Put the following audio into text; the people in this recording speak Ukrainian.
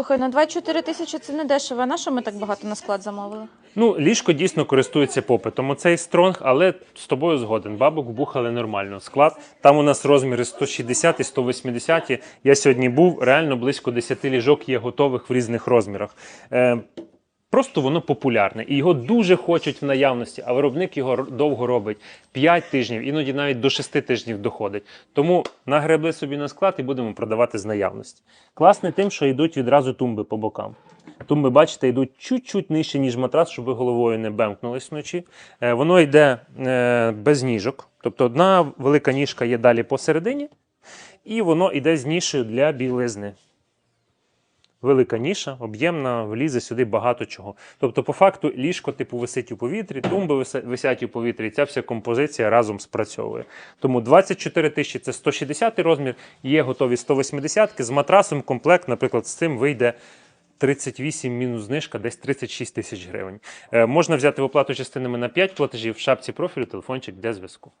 Слухай, на 24 тисячі це не дешево. На що ми так багато на склад замовили? Ну, ліжко дійсно користується попитом. Оцей стронг, але з тобою згоден. Бабок вбухали нормально. Склад. Там у нас розміри 160 і 180. Я сьогодні був, реально близько 10 ліжок є готових в різних розмірах. Е, Просто воно популярне і його дуже хочуть в наявності, а виробник його довго робить 5 тижнів, іноді навіть до 6 тижнів доходить. Тому нагребли собі на склад і будемо продавати з наявності. Класне тим, що йдуть відразу тумби по бокам. Тумби, бачите, йдуть чуть-чуть нижче, ніж матрас, щоб ви головою не бемкнулись вночі. Е, Воно йде е, без ніжок. Тобто одна велика ніжка є далі посередині, і воно йде з нішею для білизни. Велика ніша, об'ємна, влізе сюди багато чого. Тобто, по факту, ліжко типу висить у повітрі, тумби висять у повітрі, і ця вся композиція разом спрацьовує. Тому 24 тисячі це 160 розмір, є готові 180 з матрасом комплект, наприклад, з цим вийде 38 мінус знижка, десь 36 тисяч гривень. Е, можна взяти в оплату частинами на 5 платежів в шапці профілю, телефончик для зв'язку.